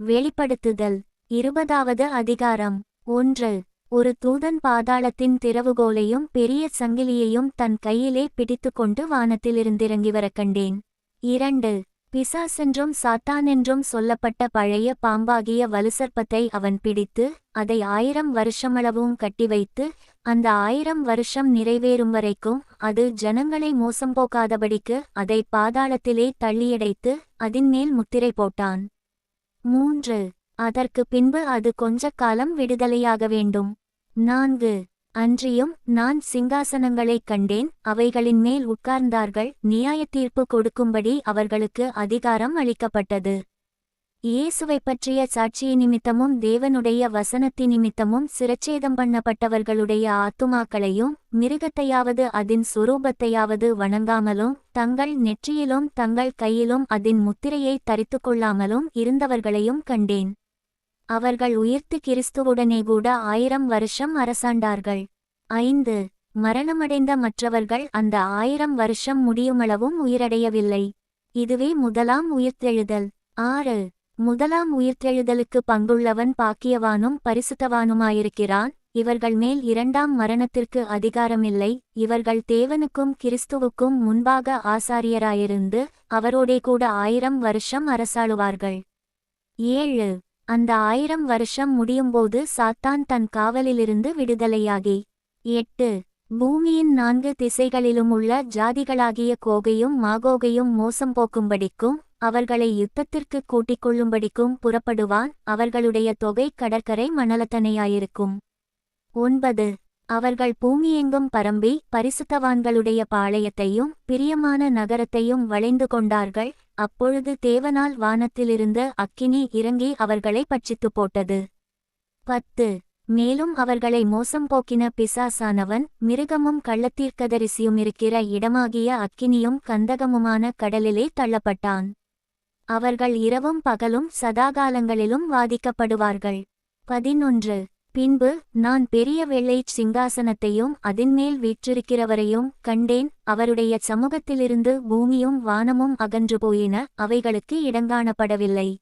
வெளிப்படுத்துதல். இருபதாவது அதிகாரம். ஒன்று. ஒரு தூதன் பாதாளத்தின் திறவுகோலையும் பெரிய சங்கிலியையும் தன் கையிலே பிடித்துக்கொண்டு வானத்திலிருந்திறங்கி வரக் கண்டேன் இரண்டு பிசாசென்றும் சாத்தானென்றும் சொல்லப்பட்ட பழைய பாம்பாகிய வலுசர்ப்பத்தை அவன் பிடித்து அதை ஆயிரம் வருஷமளவும் கட்டி வைத்து அந்த ஆயிரம் வருஷம் நிறைவேறும் வரைக்கும் அது ஜனங்களை மோசம் போக்காதபடிக்கு அதை பாதாளத்திலே தள்ளியடைத்து அதின்மேல் முத்திரை போட்டான். மூன்று. அதற்கு பின்பு அது கொஞ்ச காலம் விடுதலையாக வேண்டும். நான்கு. அன்றியும் நான் சிங்காசனங்களைக் கண்டேன் அவைகளின் மேல் உட்கார்ந்தார்கள் நியாயத்தீர்ப்பு கொடுக்கும்படி அவர்களுக்கு அதிகாரம் அளிக்கப்பட்டது. இயேசுவைப் பற்றிய சாட்சிய நிமித்தமும் தேவனுடைய வசனத்தி நிமித்தமும் சிரச்சேதம் பண்ணப்பட்டவர்களுடைய ஆத்துமாக்களையும் மிருகத்தையாவது அதன் சுரூபத்தையாவது வணங்காமலும் தங்கள் நெற்றியிலும் தங்கள் கையிலும் அதன் முத்திரையை தரித்துக் கொள்ளாமலும் இருந்தவர்களையும் கண்டேன். அவர்கள் உயிர்த்து கிறிஸ்துவுடனே கூட ஆயிரம் வருஷம் அரசாண்டார்கள். ஐந்து. மரணமடைந்த மற்றவர்கள் அந்த ஆயிரம் வருஷம் முடியுமளவும் உயிரடையவில்லை. இதுவே முதலாம் உயிர்த்தெழுதல். ஆறு. முதலாம் உயிர்த்தெழுதலுக்கு பங்குள்ளவன் பாக்கியவானும் பரிசுத்தவானுமாயிருக்கிறான். இவர்கள் மேல் இரண்டாம் மரணத்திற்கு அதிகாரமில்லை. இவர்கள் தேவனுக்கும் கிறிஸ்துவுக்கும் முன்பாக ஆசாரியராயிருந்து அவரோடே கூட ஆயிரம் வருஷம் அரசாளுவார்கள். ஏழு. அந்த ஆயிரம் வருஷம் முடியும்போது சாத்தான் தன் காவலிலிருந்து விடுதலையாகி. எட்டு. பூமியின் நான்கு திசைகளிலும் உள்ள ஜாதிகளாகிய கோகையும் மாகோகையும் மோசம் போக்கும்படிக்கும் அவர்களை யுத்தத்திற்கு கூட்டிக் கொள்ளும்படிக்கும் புறப்படுவான். அவர்களுடைய தொகை கடற்கரை மணலத்தனையாயிருக்கும். ஒன்பது. அவர்கள் பூமியெங்கும் பரம்பி பரிசுத்தவான்களுடைய பாளையத்தையும் பிரியமான நகரத்தையும் வளைந்து கொண்டார்கள். அப்பொழுது தேவனால் வானத்திலிருந்து அக்கினி இறங்கி அவர்களை பட்சித்து போட்டது. பத்து. மேலும் அவர்களை மோசம் போக்கின பிசாசானவன் மிருகமும் கள்ளத்தீர்க்கதரிசியும் இருக்கிற இடமாகிய அக்கினியும் கந்தகமுமான கடலிலே தள்ளப்பட்டான். அவர்கள் இரவும் பகலும் சதாகாலங்களிலும் வாதிக்கப்படுவார்கள். பதினொன்று. பின்பு நான் பெரிய வெள்ளைச் சிங்காசனத்தையும் அதன்மேல் வீற்றிருக்கிறவரையும் கண்டேன். அவருடைய சமூகத்திலிருந்து பூமியும் வானமும் அகன்று போயின. அவைகளுக்கு இடங்காணப்படவில்லை.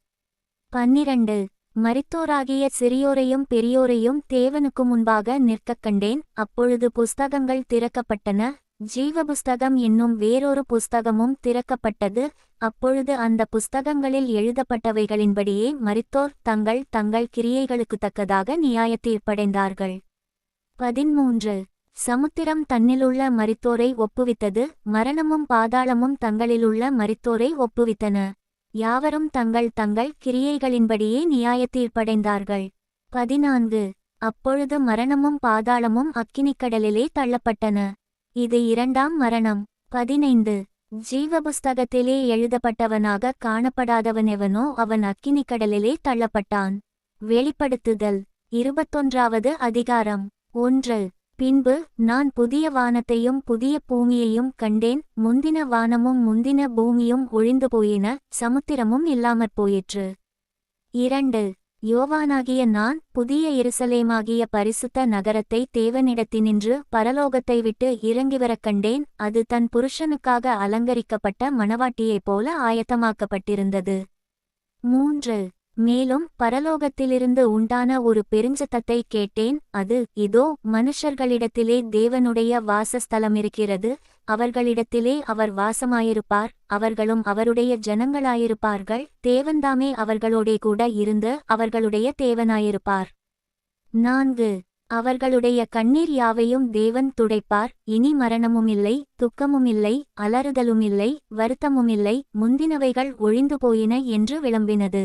பன்னிரண்டு. மரித்தோராகிய சிறியோரையும் பெரியோரையும் தேவனுக்கு முன்பாக நிற்கக் கண்டேன். அப்பொழுது புஸ்தகங்கள் திறக்கப்பட்டன. ஜீவ புஸ்தகம் என்னும் வேறொரு புஸ்தகமும் திறக்கப்பட்டது. அப்பொழுது அந்த புஸ்தகங்களில் எழுதப்பட்டவைகளின்படியே மரித்தோர் தங்கள் தங்கள் கிரியைகளுக்கு தக்கதாக நியாயத்தீர்ப்படைந்தார்கள் பதிமூன்று சமுத்திரம் தன்னிலுள்ள மரித்தோரை ஒப்புவித்தது. மரணமும் பாதாளமும் தங்களிலுள்ள மரித்தோரை ஒப்புவித்தன. யாவரும் தங்கள் தங்கள் கிரியைகளின்படியே நியாயத்தீர்ப்படைந்தார்கள் பதினான்கு. அப்பொழுது மரணமும் பாதாளமும் அக்கினிக்கடலிலே தள்ளப்பட்டன. இது இரண்டாம் மரணம். பதினைந்து. ஜீவபுஸ்தகத்திலே எழுதப்பட்டவனாக காணப்படாதவனெவனோ அவன் அக்கினிக்கடலிலே தள்ளப்பட்டான். வெளிப்படுத்துதல். இருபத்தொன்றாவது அதிகாரம். ஒன்று. பின்பு நான் புதிய வானத்தையும் புதிய பூமியையும் கண்டேன். முந்தின வானமும் முந்தின பூமியும் ஒழிந்து போயின. சமுத்திரமும் இல்லாமற் போயிற்று. இரண்டு. யோவானாகிய நான் புதிய எருசலேமாகிய பரிசுத்த நகரத்தை தேவனிடத்தினின்று பரலோகத்தை விட்டு இறங்கிவரக் கண்டேன். அது தன் புருஷனுக்காக அலங்கரிக்கப்பட்ட மணவாட்டியைப் போல ஆயத்தமாக்கப்பட்டிருந்தது. மூன்று. மேலும் பரலோகத்திலிருந்து உண்டான ஒரு பெருஞ்சத்தத்தை கேட்டேன் அது இதோ மனுஷர்களிடத்திலே தேவனுடைய வாசஸ்தலமிருக்கிறது அவர்களிடத்திலே அவர் வாசமாயிருப்பார் அவர்களும் அவருடைய ஜனங்களாயிருப்பார்கள் தேவன்தாமே அவர்களோடே கூட இருந்து அவர்களுடைய தேவனாயிருப்பார். நான்கு அவர்களுடைய கண்ணீர் யாவையும் தேவன் துடைப்பார் இனி மரணமுமில்லை துக்கமுமில்லை அலறுதலுமில்லை வருத்தமுமில்லை முந்தினவைகள் ஒழிந்து போயின என்று விளம்பினது.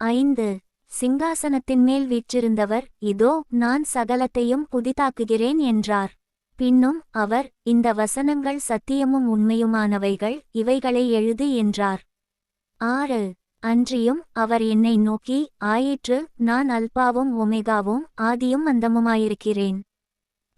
ஐந்து. சிங்காசனத்தின் மேல் வீற்றிருந்தவர் இதோ நான் சகலத்தையும் புதிதாக்குகிறேன் என்றார். பின்னும் அவர் இந்த வசனங்கள் சத்தியமும் உண்மையுமானவைகள் இவைகளை எழுது என்றார். ஆறு. அன்றியும் அவர் என்னை நோக்கி ஆயிற்று நான் அல்பாவும் ஒமேகாவும் ஆதியும் அந்தமுமாயிருக்கிறேன்.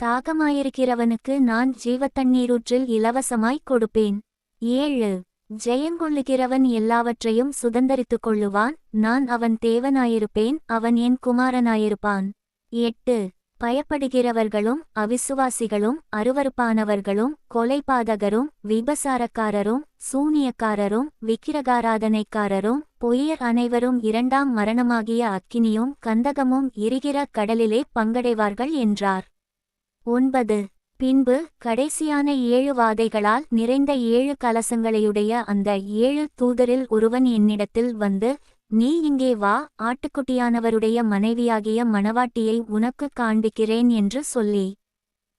தாகமாயிருக்கிறவனுக்கு நான் ஜீவத்தண்ணீரூற்றில் இலவசமாய்க் கொடுப்பேன். ஏழு. ஜெயங்கொள்ளுகிறவன் எல்லாவற்றையும் சுதந்தரித்துக் கொள்ளுவான். நான் அவன் தேவனாயிருப்பேன் அவன் என் குமாரனாயிருப்பான். எட்டு. பயப்படுகிறவர்களும் அவிசுவாசிகளும் அருவருப்பானவர்களும் கொலைபாதகரும் விபசாரக்காரரும் சூனியக்காரரும் விக்கிரகாராதனைக்காரரும் பொய்யர் அனைவரும் இரண்டாம் மரணமாகிய அக்கினியும் கந்தகமும் இருகிற கடலிலே பங்கடைவார்கள் என்றார். ஒன்பது. பின்பு கடைசியான ஏழு வாதைகளால் நிறைந்த ஏழு கலசங்களையுடைய அந்த ஏழு தூதரில் ஒருவன் என்னிடத்தில் வந்து நீ இங்கே வா ஆட்டுக்குட்டியானவருடைய மனைவியாகிய மணவாட்டியை உனக்குக் காண்பிக்கிறேன் என்று சொல்லி.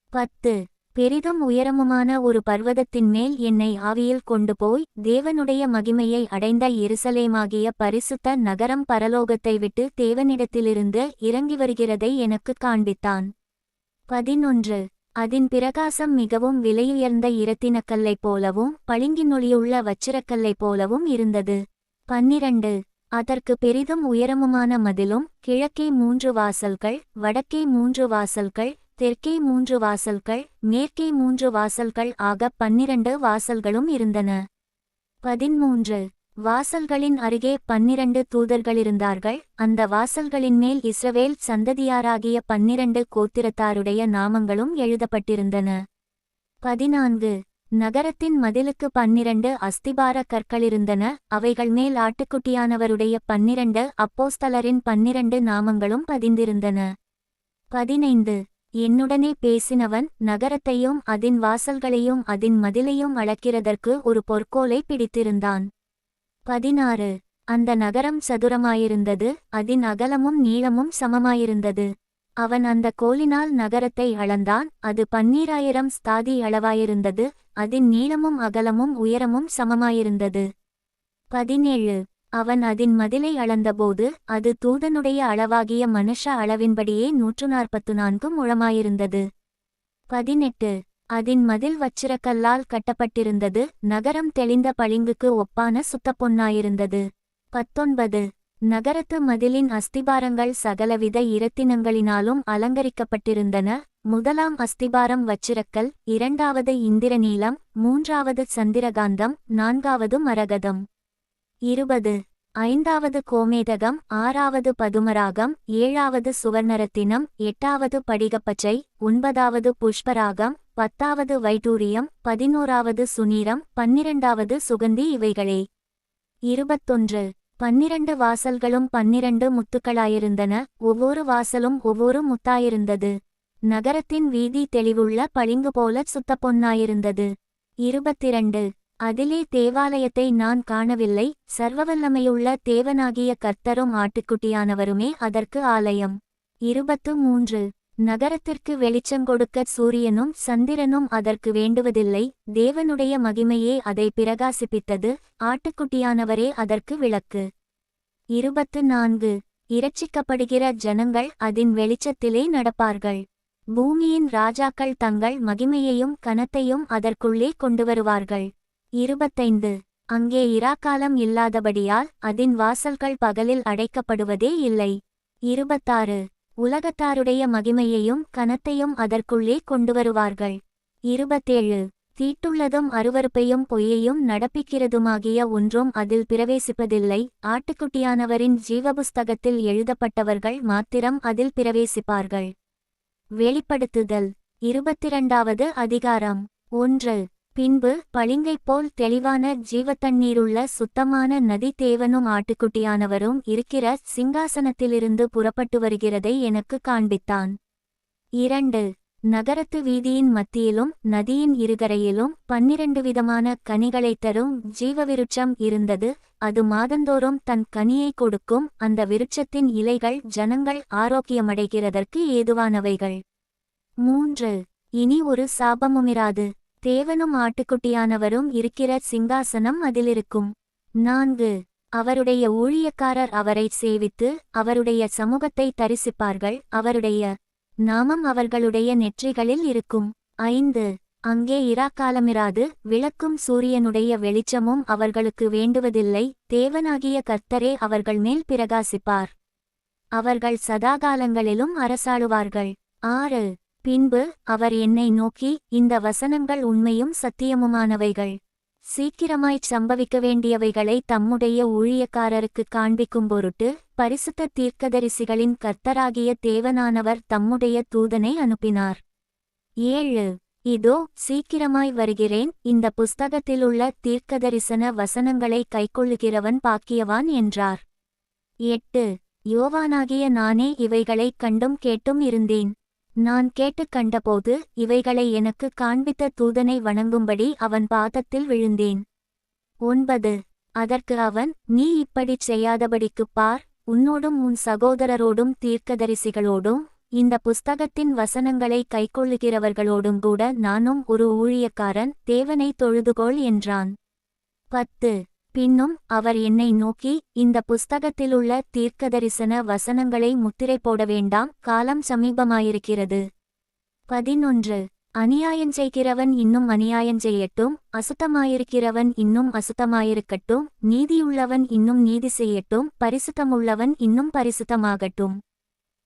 பத்து. பெரிதும் உயரமுமான ஒரு பர்வதத்தின் மேல் என்னை ஆவியில் கொண்டு போய் தேவனுடைய மகிமையை அடைந்த எருசலேமாகிய பரிசுத்த நகரம் பரலோகத்தை விட்டு தேவனிடத்திலிருந்து இறங்கி வருகிறதை எனக்குக் காண்பித்தான். பதினொன்று. அதின் பிரகாசம் மிகவும் விலையுயர்ந்த இரத்தினக்கல்லைப் போலவும் பளிங்கினொளியுள்ள வச்சிரக்கல்லைப் போலவும் இருந்தது. பன்னிரண்டு. அதற்கு பெரிதும் உயரமுமான மதிலும் கிழக்கே மூன்று வாசல்கள் வடக்கே மூன்று வாசல்கள் தெற்கே மூன்று வாசல்கள் மேற்கே மூன்று வாசல்கள் ஆக பன்னிரண்டு வாசல்களும் இருந்தன. பதிமூன்று. வாசல்களின் அருகே பன்னிரண்டு தூதர்களிருந்தார்கள். அந்த வாசல்களின் மேல் இஸ்ரவேல் சந்ததியாராகிய பன்னிரண்டு கோத்திரத்தாருடைய நாமங்களும் எழுதப்பட்டிருந்தன. பதினான்கு. நகரத்தின் மதிலுக்கு பன்னிரண்டு அஸ்திபார கற்களிருந்தன. அவைகள் மேல் ஆட்டுக்குட்டியானவருடைய பன்னிரண்டு அப்போஸ்தலரின் பன்னிரண்டு நாமங்களும் பதிந்திருந்தன. பதினைந்து. என்னுடனே பேசினவன் நகரத்தையும் அதன் வாசல்களையும் அதன் மதிலையும் அளக்கிறதற்கு ஒரு பொற்கோலை பிடித்திருந்தான். பதினாறு. அந்த நகரம் சதுரமாயிருந்தது அதன் அகலமும் நீளமும் சமமாயிருந்தது. அவன் அந்த கோலினால் நகரத்தை அளந்தான் அது பன்னீராயிரம் ஸ்தாதி அளவாயிருந்தது அதன் நீளமும் அகலமும் உயரமும் சமமாயிருந்தது. பதினேழு. அவன் அதன் மதிலை அளந்தபோது அது தூதனுடைய அளவாகிய மனுஷ அளவின்படியே நூற்று நாற்பத்து நான்கு முழமாயிருந்தது. பதினெட்டு. அதன் மதில் வச்சிரக்கல்லால் கட்டப்பட்டிருந்தது நகரம் தெளிந்த பளிங்குக்கு ஒப்பான சுத்தப்பொன்னாயிருந்தது பத்தொன்பது. நகரத்து மதிலின் அஸ்திபாரங்கள் சகலவித இரத்தினங்களினாலும் அலங்கரிக்கப்பட்டிருந்தன. முதலாம் அஸ்திபாரம் வச்சிரக்கல் இரண்டாவது இந்திரநீலம் மூன்றாவது சந்திரகாந்தம் நான்காவது மரகதம். இருபது. ஐந்தாவது கோமேதகம் ஆறாவது பதுமராகம் ஏழாவது சுவர்ணரத்தினம் எட்டாவது படிகப்பச்சை ஒன்பதாவது புஷ்பராகம் பத்தாவது வைடூரியம் பதினோராவது சுனீரம் பன்னிரண்டாவது சுகந்தி இவைகளே. இருபத்தொன்று. பன்னிரண்டு வாசல்களும் பன்னிரண்டு முத்துக்களாயிருந்தன ஒவ்வொரு வாசலும் ஒவ்வொரு முத்தாயிருந்தது. நகரத்தின் வீதி தெளிவுள்ள பளிங்கு போல சுத்தப்பொன்னாயிருந்தது இருபத்திரண்டு. அதிலே தேவாலயத்தை நான் காணவில்லை. சர்வவல்லமையுள்ள தேவனாகிய கர்த்தரும் ஆட்டுக்குட்டியானவருமே அதற்கு ஆலயம். இருபத்து மூன்று நகரத்திற்கு வெளிச்சம் கொடுக்க சூரியனும் சந்திரனும் அதற்கு வேண்டுவதில்லை. தேவனுடைய மகிமையே அதை பிரகாசிப்பித்தது. ஆட்டுக்குட்டியானவரே அதற்கு விளக்கு. இருபத்து நான்கு இரட்சிக்கப்படுகிற ஜனங்கள் அதன் வெளிச்சத்திலே நடப்பார்கள். பூமியின் ராஜாக்கள் தங்கள் மகிமையையும் கனத்தையும் அதற்குள்ளே கொண்டு வருவார்கள் இருபத்தைந்து. அங்கே இராக்காலம் இல்லாதபடியால் அதன் வாசல்கள் பகலில் அடைக்கப்படுவதே இல்லை. இருபத்தாறு. உலகத்தாருடைய மகிமையையும் கனத்தையும் அதற்குள்ளே கொண்டு வருவார்கள் இருபத்தேழு. தீட்டுள்ளதும் அருவருப்பையும் பொய்யையும் நடப்பிக்கிறதுமாகிய ஒன்றும் அதில் பிரவேசிப்பதில்லை. ஆட்டுக்குட்டியானவரின் ஜீவபுஸ்தகத்தில் எழுதப்பட்டவர்கள் மாத்திரம் அதில் பிரவேசிப்பார்கள். வெளிப்படுத்துதல். இருபத்திரண்டாவது அதிகாரம். ஒன்று. பின்பு பளிங்கைப் போல் தெளிவான ஜீவத்தண்ணீருள்ள சுத்தமான நதி தேவனும் ஆட்டுக்குட்டியானவரும் இருக்கிற சிங்காசனத்திலிருந்து புறப்பட்டு வருகிறதை எனக்கு காண்பித்தான். இரண்டு நகரத்து வீதியின் மத்தியிலும் நதியின் இருகரையிலும் பன்னிரண்டு விதமான கனிகளைத் தரும் ஜீவவிருட்சம் இருந்தது. அது மாதந்தோறும் தன் கனியை கொடுக்கும் அந்த விருட்சத்தின் இலைகள் ஜனங்கள் ஆரோக்கியமடைகிறதற்கு ஏதுவானவைகள். மூன்று இனி ஒரு சாபமுமிராது. தேவனும் ஆட்டுக்குட்டியானவரும் இருக்கிற சிங்காசனம் அதிலிருக்கும். நான்கு. அவருடைய ஊழியக்காரர் அவரை சேவித்து அவருடைய சமூகத்தை தரிசிப்பார்கள் அவருடைய நாமம் அவர்களுடைய நெற்றிகளில் இருக்கும். ஐந்து. அங்கே இராக்காலமிராது விளக்கும் சூரியனுடைய வெளிச்சமும் அவர்களுக்கு வேண்டுவதில்லை தேவனாகிய கர்த்தரே அவர்கள் மேல் பிரகாசிப்பார். அவர்கள் சதாகாலங்களிலும் அரசாளுவார்கள். ஆறு. பின்பு அவர் என்னை நோக்கி இந்த வசனங்கள் உண்மையும் சத்தியமுமானவைகள். சீக்கிரமாய்ச் சம்பவிக்க வேண்டியவைகளை தம்முடைய ஊழியக்காரருக்கு காண்பிக்கும் பொருட்டு பரிசுத்த தீர்க்கதரிசிகளின் கர்த்தராகிய தேவனானவர் தம்முடைய தூதனை அனுப்பினார். ஏழு. இதோ சீக்கிரமாய் வருகிறேன் இந்த புஸ்தகத்திலுள்ள தீர்க்கதரிசன வசனங்களை கைக்கொள்ளுகிறவன் பாக்கியவான் என்றார். எட்டு. யோவானாகிய நானே இவைகளைக் கண்டும் கேட்டும் இருந்தேன். நான் கேட்டுக் கண்டபோது இவைகளை எனக்கு காண்பித்த தூதனை வணங்கும்படி அவன் பாதத்தில் விழுந்தேன். ஒன்பது. அதற்கு அவன் நீ இப்படிச் செய்யாதபடிக்குப் பார் உன்னோடும் உன் சகோதரரோடும் தீர்க்கதரிசிகளோடும் இந்த புஸ்தகத்தின் வசனங்களை கைக்கொள்ளுகிறவர்களோடும் கூட நானும் ஒரு ஊழியக்காரன் தேவனை தொழுதுகோள் என்றான். பத்து. பின்னும் அவர் என்னை நோக்கி இந்த புஸ்தகத்திலுள்ள தீர்க்கதரிசன வசனங்களை முத்திரை போட வேண்டாம் காலம் சமீபமாயிருக்கிறது. பதினொன்று. அநியாயம் செய்கிறவன் இன்னும் அநியாயம் செய்யட்டும் அசுத்தமாயிருக்கிறவன் இன்னும் அசுத்தமாயிருக்கட்டும் நீதியுள்ளவன் இன்னும் நீதி செய்யட்டும் பரிசுத்தமுள்ளவன் இன்னும் பரிசுத்தமாகட்டும்.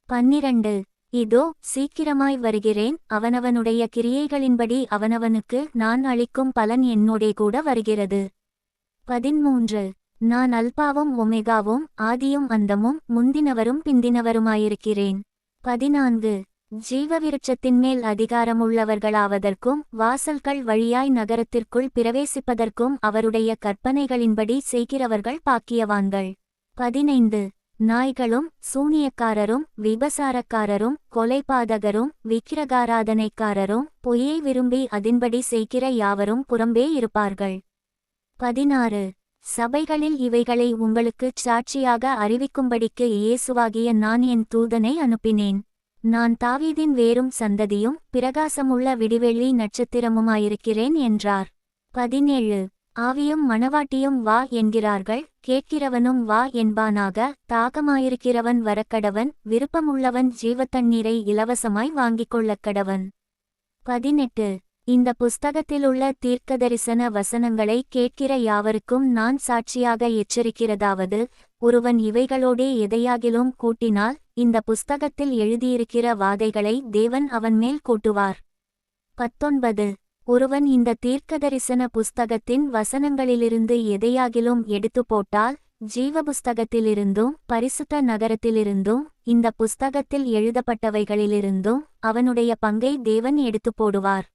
பன்னிரண்டு. இதோ சீக்கிரமாய் வருகிறேன் அவனவனுடைய கிரியைகளின்படி அவனவனுக்கு நான் அளிக்கும் பலன் என்னோடே கூட வருகிறது. பதிமூன்று நான் அல்பாவும் ஒமேகாவும் ஆதியும் அந்தமும் முந்தினவரும் பிந்தினவருமாயிருக்கிறேன். பதினான்கு. ஜீவவிருட்சத்தின் மேல் அதிகாரமுள்ளவர்களாவதற்கும் வாசல்கள் வழியாய் நகரத்திற்குள் பிரவேசிப்பதற்கும் அவருடைய கற்பனைகளின்படி செய்கிறவர்கள் பாக்கியவான்கள். பதினைந்து. நாய்களும் சூனியக்காரரும் விபசாரக்காரரும் கொலைபாதகரும் விக்கிரகாராதனைக்காரரும் பொய்யை விரும்பி அதின்படி செய்கிற யாவரும் புறம்பே இருப்பார்கள். பதினாறு. சபைகளில் இவைகளை உங்களுக்குச் சாட்சியாக அறிவிக்கும்படிக்கு இயேசுவாகிய நான் என் தூதனை அனுப்பினேன். நான் தாவீதின் வேறும் சந்ததியும் பிரகாசமுள்ள விடிவெள்ளி நட்சத்திரமுமாயிருக்கிறேன் என்றார். பதினேழு. ஆவியும் மணவாட்டியும் வா என்கிறார்கள் கேட்கிறவனும் வா என்பானாக தாகமாயிருக்கிறவன் வரக்கடவன் விருப்பமுள்ளவன் ஜீவத்தண்ணீரை இலவசமாய் வாங்கிக் கொள்ளக்கடவன். பதினெட்டு. இந்த புஸ்தகத்திலுள்ள தீர்க்கதரிசன வசனங்களை கேட்கிற யாவருக்கும் நான் சாட்சியாக எச்சரிக்கிறதாவது ஒருவன் இவைகளோடே எதையாகிலும் கூட்டினால் இந்த புஸ்தகத்தில் எழுதியிருக்கிற வாதைகளை தேவன் அவன் மேல் கூட்டுவார். பத்தொன்பது. ஒருவன் இந்த தீர்க்கதரிசன புஸ்தகத்தின் வசனங்களிலிருந்து எதையாகிலும் எடுத்து போட்டால் ஜீவ புஸ்தகத்திலிருந்தும் பரிசுத்த நகரத்திலிருந்தும் இந்த புஸ்தகத்தில் எழுதப்பட்டவைகளிலிருந்தும் அவனுடைய பங்கை தேவன் எடுத்து போடுவார்.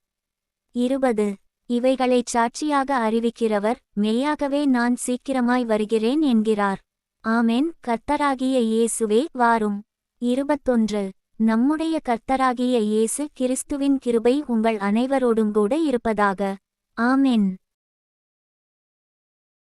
இருபது. இவைகளைச் சாட்சியாக அறிவிக்கிறவர் மெய்யாகவே நான் சீக்கிரமாய் வருகிறேன் என்கிறார். ஆமென். கர்த்தராகிய இயேசுவே வாரும். இருபத்தொன்று. நம்முடைய கர்த்தராகிய இயேசு கிறிஸ்துவின் கிருபை உங்கள் அனைவரோடும் கூட இருப்பதாக. ஆமென்.